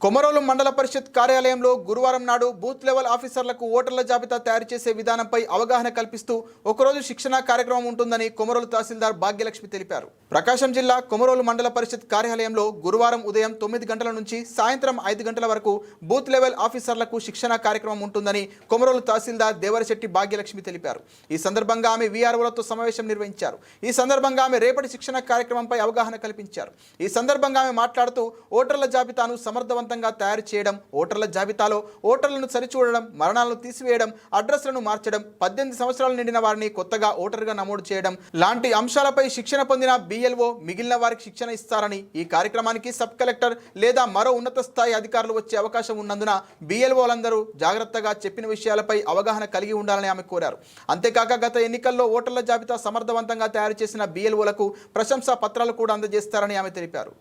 కొమరోలు మండల పరిషత్ కార్యాలయంలో గురువారం నాడు బూత్ లెవెల్ ఆఫీసర్లకు ఓటర్ల జాబితా తయారు చేసే విధానంపై అవగాహన కల్పిస్తూ ఒకరోజు శిక్షణా కార్యక్రమం ఉంటుందని కొమరోలు తహసీల్దార్ భాగ్యలక్ష్మి తెలిపారు. ప్రకాశం జిల్లా కొమరోలు మండల పరిషత్ కార్యాలయంలో గురువారం ఉదయం తొమ్మిది గంటల నుంచి సాయంత్రం ఐదు గంటల వరకు బూత్ లెవెల్ ఆఫీసర్లకు శిక్షణ కార్యక్రమం ఉంటుందని కొమరోలు తహసీల్దార్ దేవరశెట్టి భాగ్యలక్ష్మి తెలిపారు. ఈ సందర్భంగా ఆమె వీఆర్ఓలతో సమావేశం నిర్వహించారు. ఈ సందర్భంగా ఆమె రేపటి శిక్షణ కార్యక్రమంపై అవగాహన కల్పించారు. ఈ సందర్భంగా ఆమె మాట్లాడుతూ ఓటర్ల జాబితాను సమర్థవంతంగా తయారు చేయడం ఓటర్ల జాబితాలో ఓటర్లను సరిచూడడం మరణాలను తీసివేయడం అడ్రస్లను మార్చడం పద్దెనిమిది సంవత్సరాలు నిండిన వారిని కొత్తగా ఓటర్గా నమోదు చేయడం. లాంటి అంశాలపై శిక్షణ పొందిన బిఎల్ఓ మిగిలిన వారికి శిక్షణ ఇస్తారని ఈ కార్యక్రమానికి సబ్ కలెక్టర్ లేదా మరో ఉన్నత స్థాయి అధికారులు వచ్చే అవకాశం ఉన్నందున బిఎల్ఓలందరూ జాగ్రత్తగా చెప్పిన విషయాలపై అవగాహన కలిగి ఉండాలని ఆమె కోరారు. అంతేకాక గత ఎన్నికల్లో ఓటర్ల జాబితా సమర్థవంతంగా తయారు చేసిన బిఎల్ఓలకు ప్రశంసా పత్రాలు కూడా అందజేస్తారని ఆమె తెలిపారు.